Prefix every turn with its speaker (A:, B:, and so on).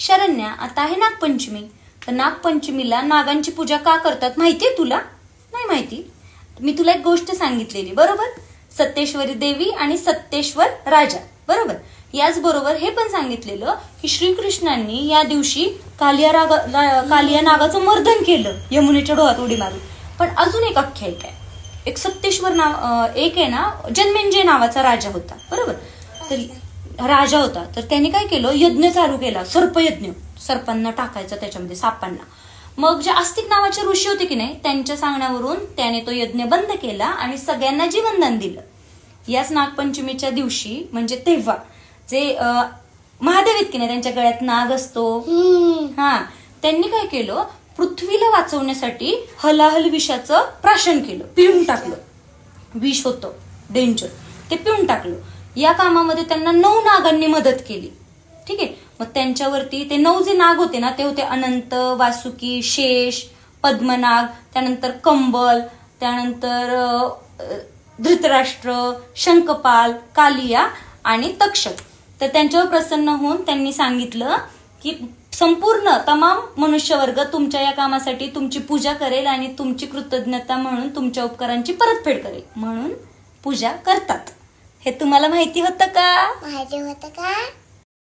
A: शरण्या आता आहे नागपंचमी. तर नागपंचमीला नागांची पूजा का करतात माहितीये तुला? नाही माहिती. मी तुला एक गोष्ट सांगितलेली बरोबर? सत्तेश्वरी देवी आणि सत्तेश्वर राजा बरोबर? याचबरोबर हे पण सांगितलेलं की श्रीकृष्णांनी या दिवशी कालिया रागा कालिया नागाचं मर्दन केलं यमुनेच्या डोहात उडी मारून. पण अजून एक आख्यायिका आहे. एक सत्तेश्वर नाव एक आहे ना जन्मेंजय नावाचा राजा होता बरोबर? तर राजा होता. तर त्याने काय केलं? यज्ञ चालू केला. सर्पयज्ञ सर्पांना टाकायचं त्याच्यामध्ये सापांना. मग जे आस्तिक नावाचे ऋषी होते की नाही त्यांच्या सांगण्यावरून त्याने तो यज्ञ बंद केला आणि सगळ्यांना जीवनदान दिलं. याच नागपंचमीच्या दिवशी म्हणजे तेव्हा जे महादेव आहेत की नाही त्यांच्या गळ्यात नाग असतो. हा. त्यांनी काय केलं? पृथ्वीला वाचवण्यासाठी हलाहल विषाचं प्राशन केलं. पिळून टाकलं. विष होतं. डेंजर ते पिऊन टाकलं. या कामामध्ये त्यांना नऊ नागांनी मदत केली. ठीक आहे? मग त्यांच्यावरती ते नऊ जे नाग होते ना ते होते अनंत वासुकी शेष पद्मनाग त्यानंतर कंबल त्यानंतर धृतराष्ट्र शंखपाल कालिया आणि तक्षक. तर त्यांच्यावर प्रसन्न होऊन त्यांनी सांगितलं की संपूर्ण तमाम मनुष्यवर्ग तुमच्या या कामासाठी तुमची पूजा करेल आणि तुमची कृतज्ञता म्हणून तुमच्या उपकारांची परतफेड करेल. म्हणून पूजा करतात. हे तुम्हाला माहिती होतं का?
B: माहिती होतं का?